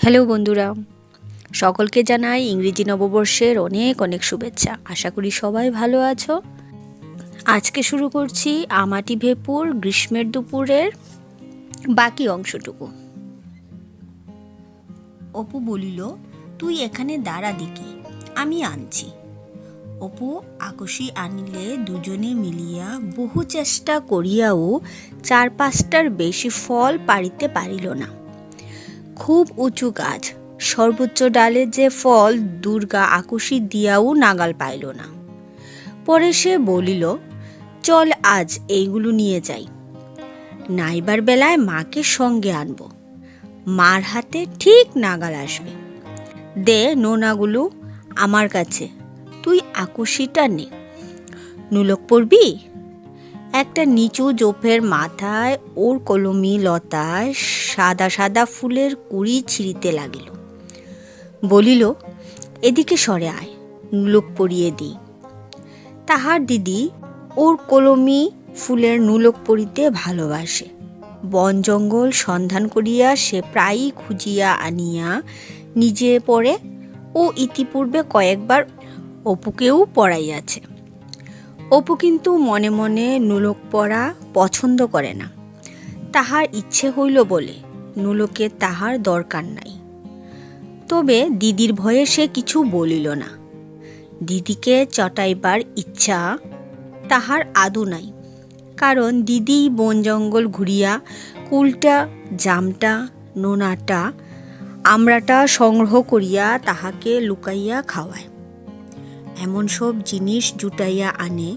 Hello বন্ধুরা, সকলকে জানাই ইংরেজি নববর্ষের অনেক অনেক শুভেচ্ছা। আশা করি সবাই ভালো আছো। আজকে শুরু করছি আমাটি ভেপুর গ্রীষ্মের দুপুরের বাকি অংশটুকু। অপু বলিল, তুই এখানে দাঁড়া দেখি, আমি আনছি। অপু আকশি আনিলে দুজনে মিলিয়া বহু চেষ্টা করিয়াও চার পাঁচটার বেশি ফল পারিতে পারিল না। খুব উঁচু গাছ। সর্বোচ্চ ডালে যে ফল দুর্গা আকুশি দিয়াও নাগাল পাইল না। পরে সে বলিল, চল আজ এইগুলো নিয়ে যাই। নাইবার বেলায় মাকে সঙ্গে আনব। মার হাতে ঠিক নাগাল আসবে। দে নোনাগুলো আমার কাছে, তুই আকুশিটা নে। নুলক পড়বি? একটা নিচু জোফের মাথায় ওর কলমি লতায় সাদা সাদা ফুলের কুড়ি ছিঁড়িতে লাগিল। বলিল, এদিকে সরে আয়, নুলক পরিয়ে দিই। তাহার দিদি ওর কলমি ফুলের নুলক পরিতে ভালোবাসে। বন জঙ্গল সন্ধান করিয়া সে প্রায়ই খুঁজিয়া আনিয়া নিজে পড়ে ও ইতিপূর্বে কয়েকবার অপুকেও পড়াইয়াছে। অপু কিন্তু মনে মনে নুলক পরা পছন্দ করে না। তাহার ইচ্ছে হইল বলে নুলকে তাহার দরকার নাই। তবে দিদির ভয়ে সে কিছু বলিল না। দিদিকে চটাইবার ইচ্ছা তাহার আদু নাই। কারণ দিদি বন জঙ্গল ঘুরিয়া কুলটা, জামটা, নোনাটা আমরাটা সংগ্রহ করিয়া তাহাকে লুকাইয়া খাওয়ায়। এমন সব জিনিস জুটাইয়া আনে,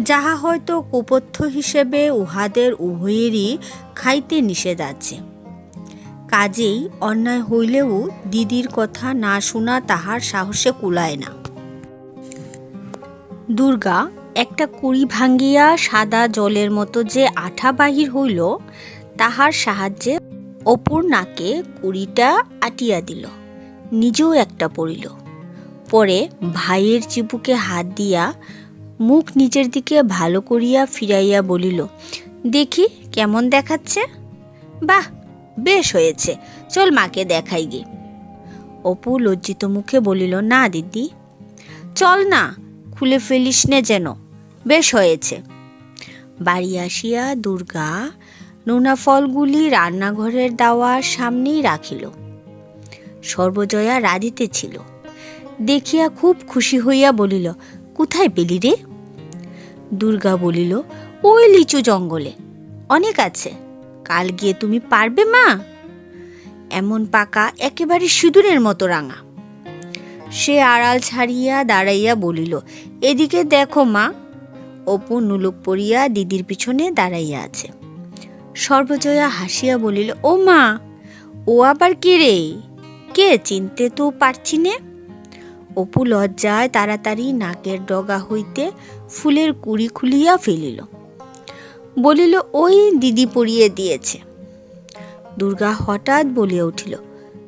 যাহা হয়তো কুপথ্য হিসেবে উহাদের উভয়েরই খাইতে নিষেধ আছে। কাজেই অন্যায় হইলেও দিদির কথা না শোনা তাহার সাহসে কুলায় না। দুর্গা একটা কুড়ি ভাঙ্গিয়া সাদা জলের মতো যে আঠা বাহির হইল, তাহার সাহায্যে অপর নাকে কুড়িটা আটিয়া দিল, নিজেও একটা পড়িল। পরে ভাইয়ের চিবুকে হাত দিয়া মুখ নিচের দিকে ভালো করিয়া ফিরাইয়া বলিল, দেখি কেমন দেখাচ্ছে? বাহ, বেশ হয়েছে। চল মাকে দেখাই গে। অপু লজ্জিত মুখে বলিল, না দিদি। চল না, খুলে ফেলিস নে যেন। বেশ হয়েছে। বাড়ি আসিয়া দুর্গা নোনা ফলগুলি রান্নাঘরের দাওয়ার সামনেই রাখিল। সর্বজয়া রাঁধিতেছিল। দেখিয়া খুব খুশি হইয়া বলিল, কোথায় পেলি রে? দুর্গা বলিল, ওই লিচু জঙ্গলে। অনেক আছে। কাল গিয়ে তুমি পারবে মা? এমন পাকা, একেবারে সিঁদুরের মতো রাঙা। সে আড়াল ছাড়িয়া দাঁড়াইয়া বলিল, এদিকে দেখো মা। অপু নুলুক পরিয়া দিদির পিছনে দাঁড়াইয়া আছে। সর্বজয়া হাসিয়া বলিল, ও মা, ও আবার কে রে? কে চিনতে তো পারছি নে? অপু লজ্জায় তাড়াতাড়ি নাকের ডগা হইতে ফুলের কুড়ি খুলিয়া ফেলিল। বলিল, ওই দিদি পরিয়ে দিয়েছে। দুর্গা হঠাৎ বলিয়া উঠিল,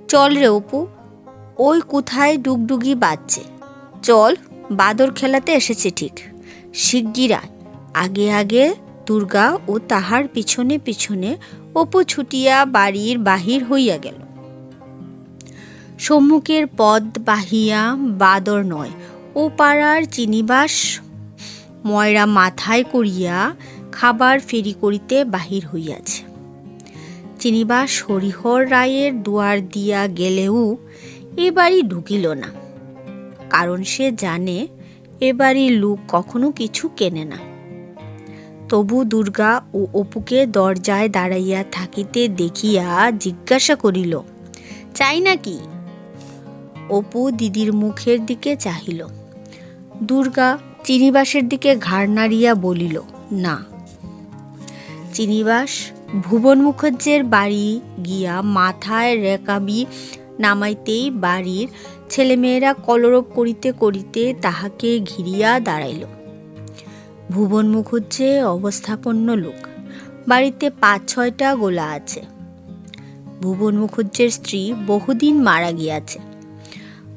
চল রে অপু, ওই কোথায় ডুগডুগি বাজছে? চল, বাদর খেলাতে এসেছে ঠিক। শিগগিরা আগে আগে দুর্গা ও তাহার পিছনে পিছনে অপু ছুটিয়া বাড়ির বাহির হইয়া গেল। সম্মুখের পদ বাহিয়া বাদর নয়। ও পাড়ার চিনিবাস ময়রা মাথায় করিয়া খাবার ফেরি করিতে বাহির হইয়াছে। চিনিবাস হরিহর রায়ের দুয়ার দিয়া গেলেও এ বাড়ি ঢুকিল না। কারণ সে জানে এ বাড়ির লোক কখনো কিছু কেনে না। তবু দুর্গা ও অপুকে দরজায় দাঁড়াইয়া থাকিতে দেখিয়া জিজ্ঞাসা করিল, চাই নাকি? অপু দিদির মুখের দিকে চাহিল। দুর্গা চিনিবাসের দিকে ঘাড় নাড়িয়া বলিল, না। চিনিবাস ভুবন মুখার্জের বাড়ি গিয়া মাথায় রেকাবি নামাইতেই বাড়ির ছেলেমেয়েরা কলরব করিতে করিতে তাহাকে ঘিরিয়া দাঁড়াইল। ভুবন মুখুজ্জে অবস্থাপন্ন লোক। বাড়িতে পাঁচ ছয়টা গোলা আছে। ভুবন মুখুজ্জের স্ত্রী বহুদিন মারা গিয়াছে।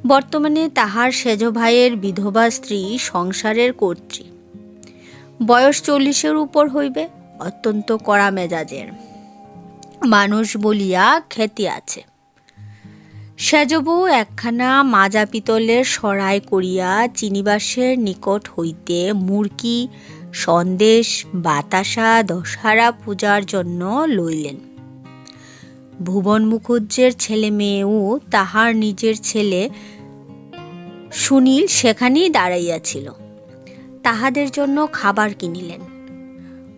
বর্তমানে তাহার সেজ ভাইয়ের বিধবা স্ত্রী সংসারের কর্ত্রী। বয়স চল্লিশের উপর হইবে, অত্যন্ত কড়া মেজাজের। মানুষ বলিয়া খ্যাতি আছে। সেজবউ একখানা মাজা পিতলের সরাই করিয়া চিনিবাসের নিকট হইতে মুরকি, সন্দেশ, বাতাসা, দশহারা পূজার জন্য লইলেন। ভুবন মুখুজ্জের ছেলে মেয়েও তাহার নিজের ছেলে সুনীল সেখানেই দাঁড়াইয়াছিল। তাহাদের জন্য খাবার কিনিলেন।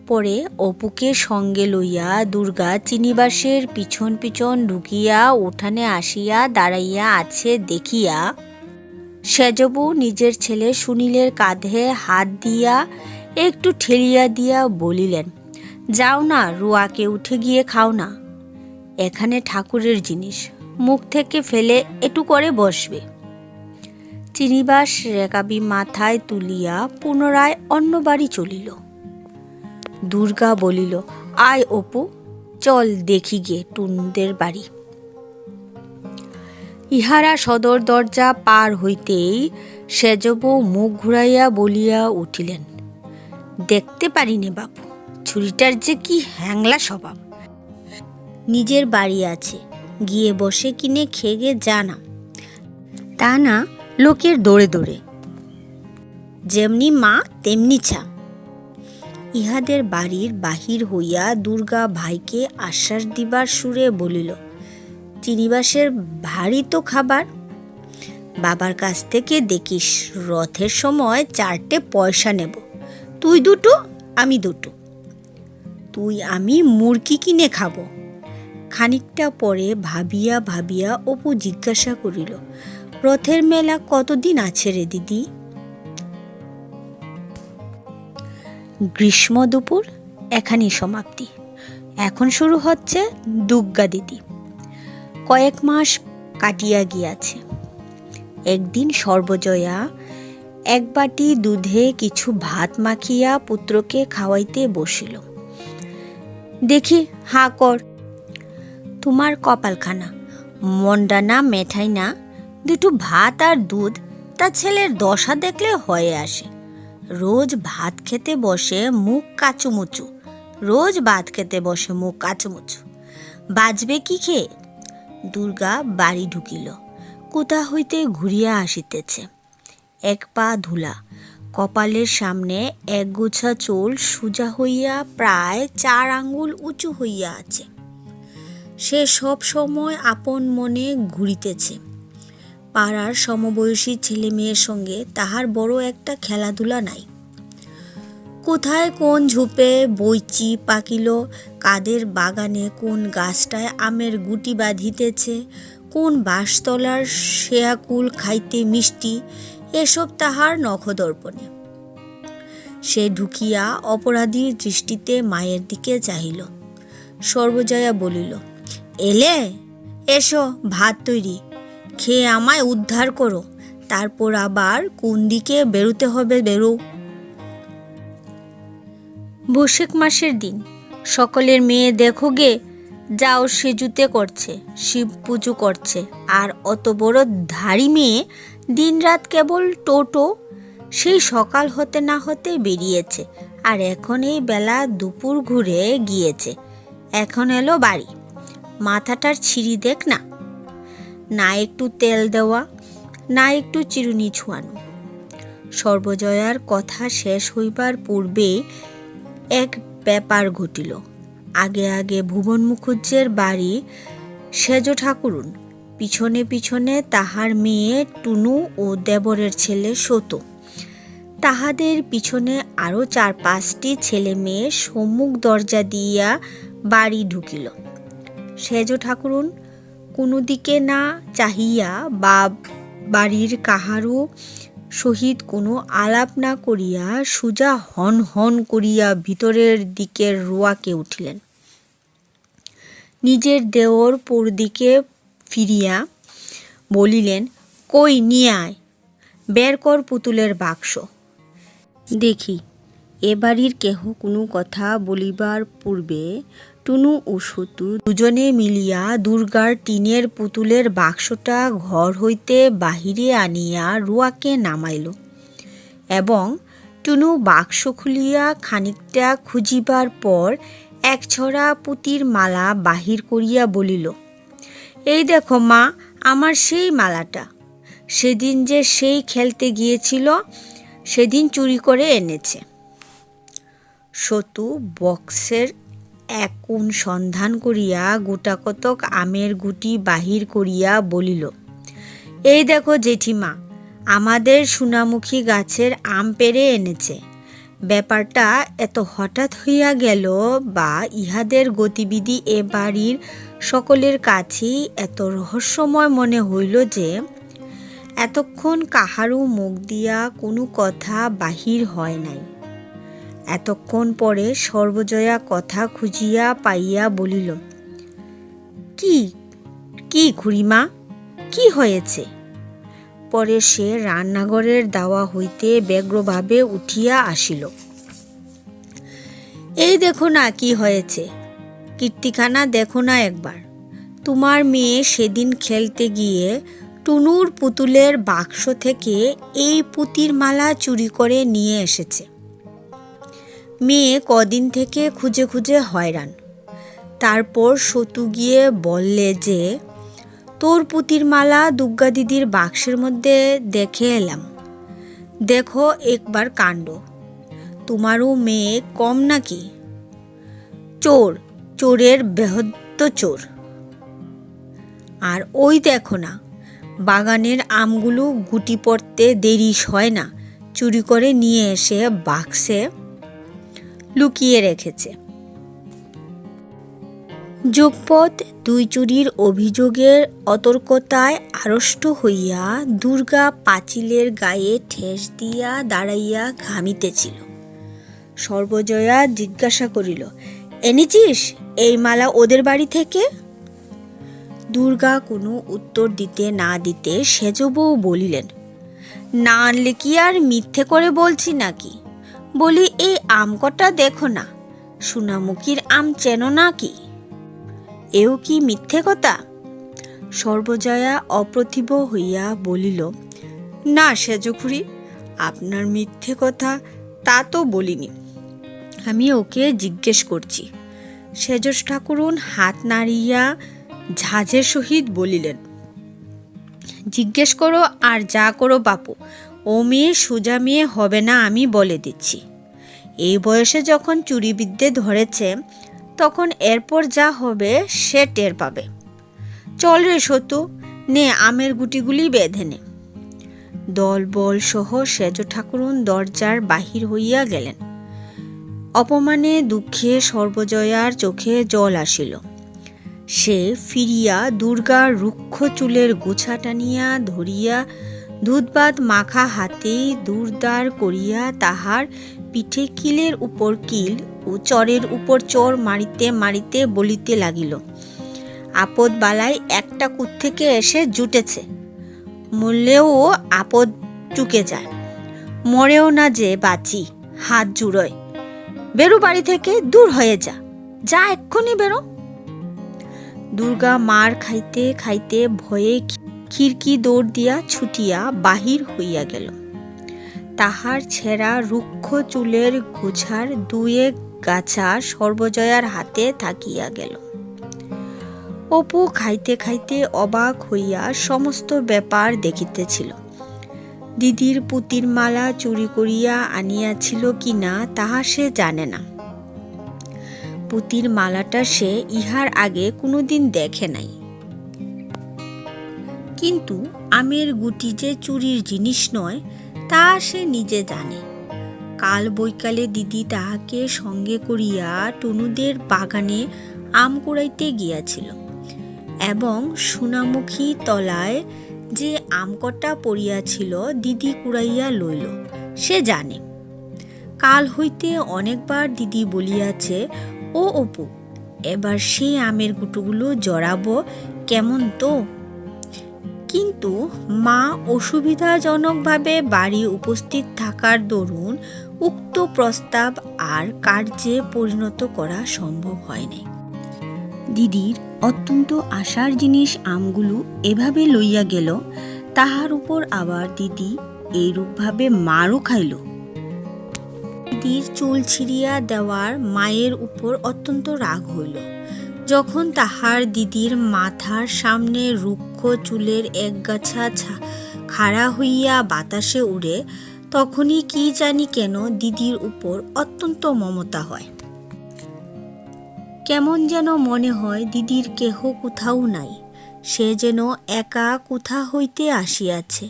পরে অপুকে সঙ্গে লইয়া দুর্গা চিনিবাসের পিছন পিছন ঢুকিয়া উঠানে আসিয়া দাঁড়াইয়া আছে দেখিয়া সেজবু নিজের ছেলে সুনীলের কাঁধে হাত দিয়া একটু ঠেলিয়া দিয়া বলিলেন, যাও না, রুয়াকে উঠে গিয়ে খাও না। এখানে ঠাকুরের জিনিস। মুখ থেকে ফেলে একটু করে বসবে। চিনিবাস রেকাবি মাথায় তুলিয়া পুনরায় অন্য বাড়ি চলিল। দুর্গা বলিল, আয় অপু, চল দেখি গে টুনদের বাড়ি। ইহারা সদর দরজা পার হইতেই সেজবউ মুখ ঘুরাইয়া বলিয়া উঠিলেন, দেখতে পারিনে বাবু ছুরিটার যে কি হ্যাংলা স্বভাব। নিজের বাড়ি আছে। গিয়ে বসে কিনে খেগে জানা। তা না লোকের দৌড়ে দৌড়ে। যেমনি মা, তেমনি ছা। ইহাদের বাড়ির বাহির হইয়া দুর্গা ভাইকে আশ্বাস দিবার সুরে বলিল চিনিবাসের ভারী তো খাবার। বাবার কাছ থেকে দেখিস, রথের সময় চারটে পয়সা নেব। তুই দুটো, আমি দুটো। তুই, আমি মুরগি কিনে খাব। খানিকটা পরে ভাবিয়া ভাবিয়া অপু জিজ্ঞাসা করিল, রথের মেলা কতদিন আছে রে দিদি? গ্রীষ্ম দুপুর, এখানেই সমাপ্তি। এখন শুরু হচ্ছে দুর্গা দিদি। কয়েক মাস কাটিয়া গিয়াছে। একদিন সর্বজয়া এক বাটি দুধে কিছু ভাত মাখিয়া পুত্রকে খাওয়াইতে বসিল। দেখি, হা কর। তোমার কপালখানা। মন্ডা না, মেঠাই না, দুটো ভাত আর দুধ, তা ছেলের দশা দেখলে হয়ে আসে। রোজ ভাত খেতে বসে মুখ কাচুমুচু, রোজ ভাত খেতে বসে মুখ কাচুমুচু। বাজবে কি খেয়ে? দুর্গা বাড়ি ঢুকিল, কোথা হইতে ঘুরিয়া আসিতেছে। এক পা ধুলা, কপালের সামনে একগুচ্ছা চোল সোজা হইয়া প্রায় চার আঙ্গুল উঁচু হইয়া আছে। সে সব সময় আপন মনে ঘুরিতেছে। পাড়ার সমবয়সী ছেলে মেয়ের সঙ্গে তাহার বড় একটা খেলাধুলা নাই। কোথায় কোন ঝোপে বইচি পাকিল, কাদের বাগানে কোন গাছটায় আমের গুটি বাঁধিতেছে, কোন বাঁশতলার শেয়াকুল খাইতে মিষ্টি, এসব তাহার নখদর্পণে। সে ঢুকিয়া অপরাধীর দৃষ্টিতে মায়ের দিকে চাহিল। সর্বজয়া বলিল এলে এসো ভাত তৈরি। খেয়ে আমায় উদ্ধার করো। তারপর আবার কোন দিকে বেরোতে হবে বেরো। বৈশাখ মাসের দিন। সকলের মেয়ে দেখো গে, যাও সেজুতে করছে, শিব পুজো করছে। আর অত বড় ধাড়ি মেয়ে দিনরাত কেবল টোটো, সেই সকাল হতে না হতে বেরিয়েছে। আর এখন এই বেলা দুপুর ঘুরে গিয়েছে। এখন এলো বাড়ি। মাথাটার ছিঁড়ি দেখ না। না একটু তেল দেওয়া, না একটু চিরুনি ছোঁয়ানো। সর্বজয়ার কথা শেষ হইবার পূর্বে এক ব্যাপার ঘটিল। আগে আগে ভুবন মুখুজ্জের বাড়ি সেজ ঠাকুরুন পিছনে পিছনে তাহার মেয়ে টুনু ও দেবরের ছেলে সতু। তাহাদের পিছনে আরও চার পাঁচটি ছেলে মেয়ে সম্মুখ দরজা দিয়া বাড়ি ঢুকিল। সেজ ঠাকুরুন, কোনো দিকে না চাহিয়া বা বাড়ির কাহারও সহিত কোনো আলাপ না করিয়া সুজা হন হন করিয়া ভিতরের দিকের রোয়াকে উঠিলেন। নিজের দেওর পুর দিকে ফিরিয়া বলিলেন, কই নিয়ে আয়, বের কর পুতুলের বাক্স। দেখি, এ বাড়ির কেহ কোনো কথা বলিবার পূর্বে টুনু ও সতু দুজনে মিলিয়া দুর্গার টিনের পুতুলের বাক্সটা ঘর হইতে বাহিরে আনিয়া রুয়াকে নামাইল এবং টুনু বাক্স খুলিয়া খানিকটা খুঁজিবার পর এক ছড়া পুতির মালা বাহির করিয়া বলিল, এই দেখো মা, আমার সেই মালাটা। সেদিন যে সেই খেলতে গিয়েছিল, সেদিন চুরি করে এনেছে। সতু বক্সের একুন সন্ধান করিয়া গোটাকতক আমের গুটি বাহির করিয়া বলিল, এই দেখো জেঠিমা, আমাদের সোনামুখী গাছের আম পেড়ে এনেছে। ব্যাপারটা এত হঠাৎ হইয়া গেল বা ইহাদের গতিবিধি এ বাড়ির সকলের কাছেই এত রহস্যময় মনে হইল যে, এতক্ষণ কাহারও মুখ দিয়া কোনো কথা বাহির হয় নাই। এতক্ষণ পরে সর্বজয়া কথা খুঁজিয়া পাইয়া বলিল, কি কি খুড়িমা, কি হয়েছে? পরে সে রান্নাঘরের দাওয়া হইতে ব্যগ্রভাবে উঠিয়া আসিল, এই দেখো না কি হয়েছে, কীর্তিখানা দেখো না একবার। তোমার মেয়ে সেদিন খেলতে গিয়ে টুনুর পুতুলের বাক্স থেকে এই পুতির মালা চুরি করে নিয়ে এসেছে। মেয়ে কদিন থেকে খুঁজে খুঁজে হয়রান। তারপর সতু গিয়ে বললে যে, তোর পুতির মালা দুর্গা দিদির বাক্সের মধ্যে দেখে এলাম। দেখো একবার কাণ্ড। তোমারও মেয়ে কম নাকি? চোর, চোরের বৃহত্ত চোর। আর ওই দেখো না, বাগানের আমগুলো গুটি পড়তে দেরি হয় না। চুরি করে নিয়ে এসে বাক্সে লুকিয়ে রেখেছে। যোগপথ দুই চুরির অভিযোগের অতর্কতায় আড়ষ্ট হইয়া দুর্গা পাঁচিলের গায়ে ঠেস দিয়া দাঁড়াইয়া ঘামিতেছিল। সর্বজয়া জিজ্ঞাসা করিল, এনেছিস এই মালা ওদের বাড়ি থেকে? দুর্গা কোনো উত্তর দিতে না দিতে সেজবউ বলিলেন, না আনলে কি আর মিথ্যে করে বলছি নাকি? বলি, এই আম কটা দেখো না। সোনামুখীর আম চেনো নাকি এও কি মিথ্যে কথা? সর্বজয়া অপ্রতিভ হইয়া বলিল, না সেজখুড়ি আপনার মিথ্যে কথা তা তো বলিনি। আমি ওকে জিজ্ঞেস করছি। সেজস ঠাকুরুন হাত নাড়িয়া ঝাঁঝের সহিত বলিলেন, জিজ্ঞেস করো আর যা করো বাপু। ও মেয়ে সোজা মেয়ে হবে না আমি বলে দিচ্ছি। এই বয়সে যখন চুরিবিদ্যে ধরেছে, তখন এরপর যা হবে সে টের পাবে। চল রে সতু, নে আমের গুটিগুলি বেঁধে নে। দল বল সহ সেজ ঠাকুরুন দরজার বাহির হইয়া গেলেন। অপমানে দুঃখে সর্বজয়ার চোখে জল আসিল। সে ফিরিয়া দুর্গার রুক্ষ চুলের গুছা টানিয়া ধরিয়া দুধবাদ মাখা হাতেই দূরদার করিয়া তাহার পিঠে কিলের উপর কিল ও চরের উপর চর মারিতে মারিতে বলিতে লাগিল, আপদ বালাই একটা কুত থেকে এসে জুটেছে। মরলেও আপদ চুকে যায়। মরেও না যে বাঁচি, হাত জুড়োয়। বেরো বাড়ি থেকে দূর হয়ে যা যা এক্ষুনি বেরো। দুর্গা মার খাইতে খাইতে ভয়ে খিড়কি দৌড় দিয়া ছুটিয়া বাহির হইয়া গেল। তাহার ছেঁড়া রুক্ষ চুলের গোছার দুয়েক গাছা সর্বজয়ার হাতে থাকিয়া গেল। অপু খাইতে খাইতে অবাক হইয়া সমস্ত ব্যাপার দেখিতেছিল। দিদির পুতির মালা চুরি করিয়া আনিয়াছিল কি না, তাহা সে জানে না। পুতির মালাটা সে ইহার আগে কোনোদিন দেখে নাই। কিন্তু আমের গুটি যে চুরির জিনিস নয়, তা সে নিজে জানে। কাল বৈকালে দিদি তাহাকে সঙ্গে করিয়া টুনুদের বাগানে আম কুড়াইতে গিয়াছিল এবং সোনামুখী তলায় যে আমকটা পড়িয়াছিল দিদি কুড়াইয়া লইল, সে জানে। কাল হইতে অনেকবার দিদি বলিয়াছে, ও অপু, এবার সেই আমের গুটুগুলো জড়াবো কেমন তো? কিন্তু মা অসুবিধাজনকভাবে বাড়ি উপস্থিত থাকার দরুন উক্ত প্রস্তাব আর কার্যে পরিণত করা সম্ভব হয়নি। দিদির অত্যন্ত আশার জিনিস আমগুলো এভাবে লইয়া গেল, তাহার উপর আবার দিদি এইরূপভাবে মারও খাইল। দিদির চুল ছিঁড়িয়া দেওয়ার মায়ের উপর অত্যন্ত রাগ হইল। যখন তাহার দিদির মাথার সামনে রুক্ষ চুলের একগাছা ছা খাড়া হইয়া বাতাসে উড়ে, তখনই কি জানি কেন দিদির উপর অত্যন্ত মমতা হয়। কেমন যেন মনে হয় দিদির কেহ কোথাও নাই, সে যেন একা কোথা হইতে আসিয়াছে,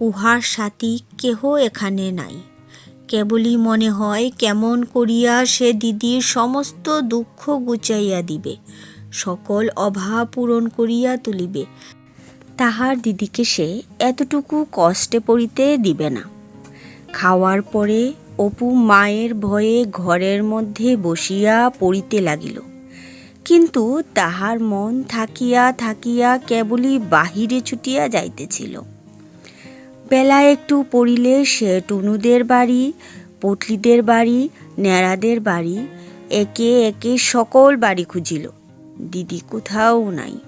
উহার সাথী কেহ এখানে নাই। কেবলই মনে হয় কেমন করিয়া সে দিদির সমস্ত দুঃখ গুচাইয়া দিবে, সকল অভাব পূরণ করিয়া তুলিবে। তাহার দিদিকে সে এতটুকু কষ্টে পড়িতে দিবে না। খাওয়ার পরে অপু মায়ের ভয়ে ঘরের মধ্যে বসিয়া পড়িতে লাগিল। কিন্তু তাহার মন থাকিয়া থাকিয়া কেবলই বাহিরে ছুটিয়া যাইতেছিল। বেলা একটু পড়িলে সে টুনুদের বাড়ি, পটলিদের বাড়ি, ন্যাড়াদের বাড়ি, একে একে সকল বাড়ি খুঁজিল। দিদি কোথাও নাই।